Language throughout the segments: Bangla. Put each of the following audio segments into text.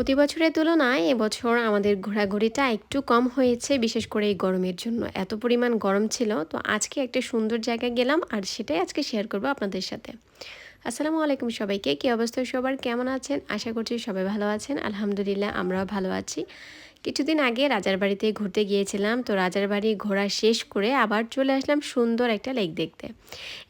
প্রতি বছরের তুলনায় এবছর আমাদের ঘোরাঘুরিটা একটু কম হয়েছে, বিশেষ করে এই গরমের জন্য। এত পরিমাণ গরম ছিল, তো আজকে একটা সুন্দর জায়গায় গেলাম আর সেটাই আজকে শেয়ার করব আপনাদের সাথে। আসসালামু আলাইকুম সবাইকে, কী অবস্থা সবার? কেমন আছেন? আশা করছি সবাই ভালো আছেন। আলহামদুলিল্লাহ, আমরাও ভালো আছি। কিছুদিন আগে রাজার বাড়িতে ঘুরতে গিয়েছিলাম, তো রাজার বাড়ি ঘোরা শেষ করে আবার চলে আসলাম সুন্দর একটা লেক দেখতে।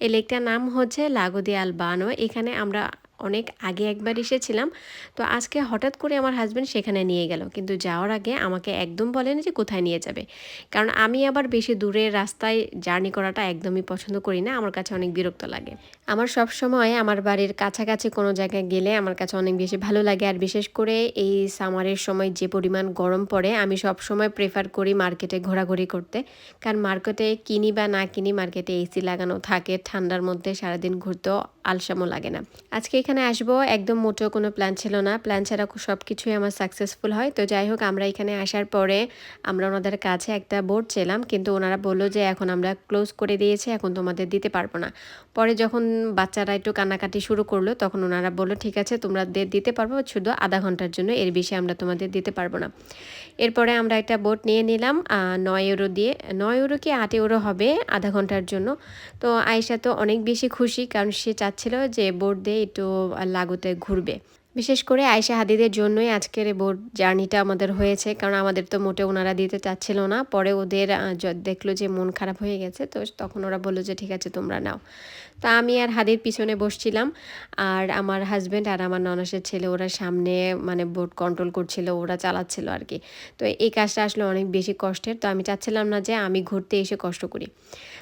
এই লেকটার নাম হচ্ছে লাগোদি আল বানো। এখানে আমরা অনেক আগে একবার এসেছিলাম। তো আজকে হঠাৎ করে আমার হাজব্যান্ড সেখানে নিয়ে গেল। কিন্তু যাওয়ার আগে আমাকে একদম বলেন যে কোথায় নিয়ে যাবে। কারণ আমি আবার বেশি দূরের রাস্তায় জার্নি করাটা একদমই পছন্দ করি না। আমার কাছে অনেক বিরক্ত লাগে। আমার সব সময় আমার বাড়ির কাছাকাছি কোনো জায়গায় গেলে আমার কাছে অনেক বেশি ভালো লাগে। আর বিশেষ করে এই সামারের সময় যে পরিমাণ গরম পড়ে, আমি সব সময় প্রেফার করি মার্কেটে ঘোরাঘুরি করতে। কারণ মার্কেটে কিনি বা না কিনি মার্কেটে এসি লাগানো থাকে। ঠান্ডার মধ্যে সারাদিন ঘুরতেও আলসামও লাগে না। আজকে এখানে আসব, একদম মোটেও কোনো প্ল্যান ছিল না। প্ল্যান ছাড়া সব কিছুই আমার সাকসেসফুল হয়। তো যাই হোক, আমরা এখানে আসার পরে আমরা ওনাদের কাছে একটা বোর্ড চেলাম, কিন্তু ওনারা বলল যে এখন আমরা ক্লোজ করে দিয়েছি, এখন তোমাদের দিতে পারব না। পরে যখন বাচ্চারা একটু কান্নাকাটি শুরু করল, তখন ওনারা বলল, ঠিক আছে, তোমরা দিতে পারব, শুধু আধা ঘণ্টার জন্য, এর বেশি আমরা তোমাদের দিতে পারব না। এরপরে আমরা একটা বোট নিয়ে নিলাম নয় ইউরো দিয়ে। নয় ইউরো কি আট ইউরো হবে আধা ঘণ্টার জন্য? তো আয়সা তো অনেক বেশি খুশি, কারণ সে চাচ্ছিল যে বোট দিয়ে একটু লাগুতে ঘুরবে। বিশেষ করে আয়সা হাদিদের জন্যই আজকের এই বোট জার্নিটা আমাদের হয়েছে, কারণ আমাদের তো মোটে ওনারা দিতে চাচ্ছিল না। পরে ওদের দেখল যে মন খারাপ হয়ে গেছে, তো তখন ওরা বলল যে, ঠিক আছে, তোমরা নাও। তা আমি আর হাদির পিছনে বসছিলাম, আর আমার হাজব্যান্ড আর আমার ননাসের ছেলে ওরা সামনে মানে বোট কন্ট্রোল করছিল, ওরা চালাচ্ছিল আর কি। তো এই কাজটা আসলে অনেক বেশি কষ্টের, তো আমি চাচ্ছিলাম না যে আমি ঘুরতে এসে কষ্ট করি।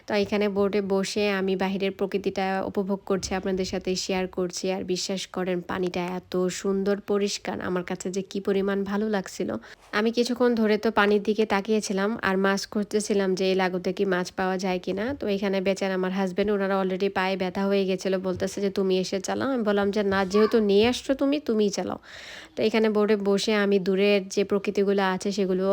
তো এখানে বোটে বসে আমি বাহিরের প্রকৃতিটা উপভোগ করছি, আপনাদের সাথে শেয়ার করছি, আর বিশ্বাস করেন, পানিটা এত সুন্দর পরিষ্কার, আমার কাছে যে কি পরিমাণ ভালো লাগছিল। আমি কিছুক্ষণ ধরে তো পানির দিকে তাকিয়েছিলাম আর মাছ খুঁজতেছিলাম যে এই লাগুতে কি মাছ পাওয়া যায় কিনা। তো এখানে বেচার আমার হাজব্যান্ড ওনারা অলরেডি পায়ে ব্যথা হয়ে গেছিল, বলতেছে যে, তুমি এসে চালাও। আমি বললাম যে, না, যেহেতু নিয়ে আসছো তুমি, তুমিই চালাও। তো এখানে বোর্ডে বসে আমি দূরের যে প্রকৃতিগুলো আছে, সেগুলো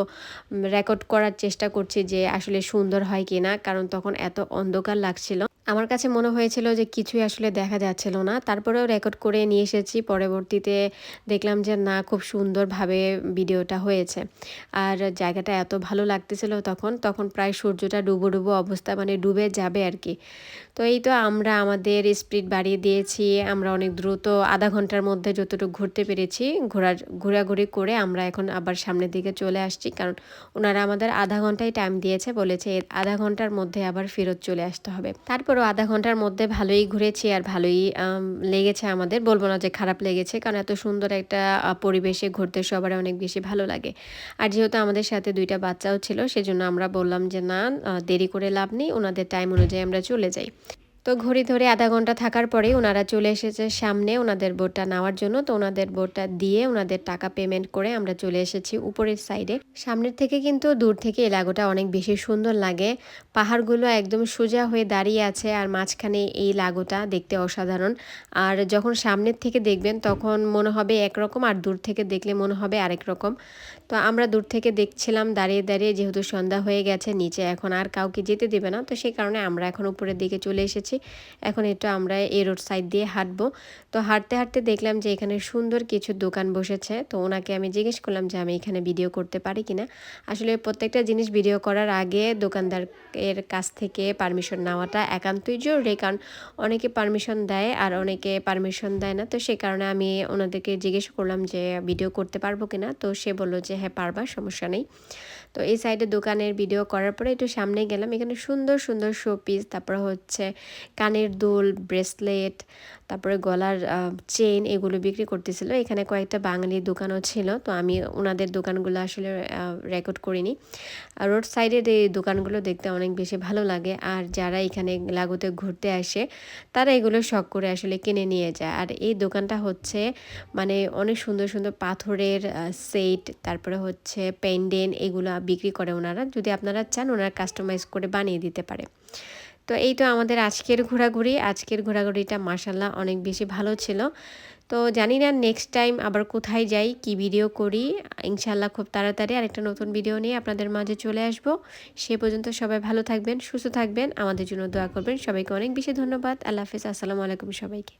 রেকর্ড করার চেষ্টা করছি যে আসলে সুন্দর হয় কি না কারণ তখন এত অন্ধকার লাগছিল। আমার কাছে মনে হয়েছিল যে কিছুই আসলে দেখা যাচ্ছিল না। তারপরেও রেকর্ড করে নিয়ে এসেছি। পরবর্তীতে দেখলাম যে না, খুব সুন্দরভাবে ভিডিওটা হয়েছে। আর জায়গাটা এত ভালো লাগতেছিল তখন তখন প্রায় সূর্যটা ডুবো ডুবো অবস্থা মানে ডুবে যাবে আর কি তো এই তো আমরা আমাদের স্পিড বাড়িয়ে দিয়েছি। আমরা অনেক দ্রুত আধা ঘণ্টার মধ্যে যতটুকু ঘুরতে পেরেছি, ঘোরার, ঘোরাঘুরি করে আমরা এখন আবার সামনের দিকে চলে আসছি। কারণ ওনারা আমাদের আধা ঘন্টায় টাইম দিয়েছে বলেছে, আধা ঘণ্টার মধ্যে আবার ফেরত চলে আসতে হবে। তারপরও আধা ঘণ্টার মধ্যে ভালোই ঘুরেছি আর ভালোই লেগেছে আমাদের। বলব না যে খারাপ লেগেছে, কারণ এত সুন্দর একটা পরিবেশে ঘুরতে সবার অনেক বেশি ভালো লাগে। আর যেহেতু আমাদের সাথে দুইটা বাচ্চাও ছিল, সেজন্য আমরা বললাম যে না দেরি করে লাভ নেই, ওনাদের টাইম অনুযায়ী আমরা চলে যাই। তো ঘড়ি ধরে আধা ঘণ্টা থাকার পরে ওনারা চলে এসেছে সামনে ওনাদের বোটটা নেওয়ার জন্য। তো ওনাদের বোটটা দিয়ে ওনাদের টাকা পেমেন্ট করে আমরা চলে এসেছি উপরের সাইডে সামনের থেকে কিন্তু দূর থেকে এলাকাটা অনেক বেশি সুন্দর লাগে। পাহাড়গুলো একদম সোজা হয়ে দাঁড়িয়ে আছে আর মাঝখানে এই লাগোটা দেখতে অসাধারণ। আর যখন সামনের থেকে দেখবেন তখন মনে হবে একরকম আর দূর থেকে দেখলে মনে হবে আরেক রকম। তো আমরা দূর থেকে দেখছিলাম দাঁড়িয়ে দাঁড়িয়ে যেহেতু সন্ধ্যা হয়ে গেছে, নিচে এখন আর কাউকে যেতে দেবে না। তো সেই কারণে আমরা এখন উপরের দিকে চলে এসেছি। এখন একটু আমরা এ রোড সাইড দিয়ে হাঁটবো। তো হাঁটতে হাঁটতে দেখলাম যে এখানে সুন্দর কিছু দোকান বসেছে। তো ওনাকে আমি জিজ্ঞেস করলাম যে আমি এখানে ভিডিও করতে পারি কিনা। আসলে প্রত্যেকটা জিনিস ভিডিও করার আগে দোকানদার এর কাছ থেকে পারমিশন নেওয়াটা একান্তই জরুরি। কারণ অনেকে পারমিশন দেয় আর অনেকে পারমিশন দেয় না। তো সে কারণে আমি ওনাদেরকে জিজ্ঞেস করলাম যে ভিডিও করতে পারব কিনা। তো সে বলল যে হ্যাঁ পারবা, সমস্যা নেই। তো এই সাইডে দোকানের ভিডিও করার পরে একটু সামনে গেলাম, এখানে সুন্দর সুন্দর শো পিস তারপরে হচ্ছে কানের দুল ব্রেসলেট তারপরে গলার চেন এগুলো বিক্রি করতেছিল। এখানে কয়েকটা বাঙালি দোকানও ছিল, তো আমি ওনাদের দোকানগুলো আসলে রেকর্ড করিনি। আর রোড সাইডের এই দোকানগুলো দেখতে অনেক বেশি ভালো লাগে। আর যারা এখানে লাগুতে ঘুরতে আসে, তারা এগুলো শখ করে আসলে কিনে নিয়ে যায়। আর এই দোকানটা হচ্ছে মানে অনেক সুন্দর সুন্দর পাথরের সেট তারপরে হচ্ছে পেন্ডেন এগুলো বিক্রি করে ওনারা, যদি আপনারা চান ওনারা কাস্টমাইজ করে বানিয়ে দিতে পারে। তো এই তো আমাদের আজকের ঘোরাঘুরি। আজকের ঘোরাঘুরিটা মাসাল্লাহ অনেক বেশি ভালো ছিল। তো জানি না নেক্সট টাইম আবার কোথায় যাই, কি ভিডিও করি ইনশাল্লাহ খুব তাড়াতাড়ি আরেকটা নতুন ভিডিও নিয়ে আপনাদের মাঝে চলে আসব। সে পর্যন্ত সবাই ভালো থাকবেন, সুস্থ থাকবেন। আমাদের জন্য দোয়া করবেন। সবাইকে অনেক বেশি ধন্যবাদ। আল্লাহ হাফিজ। আসসালামু আলাইকুম সবাইকে।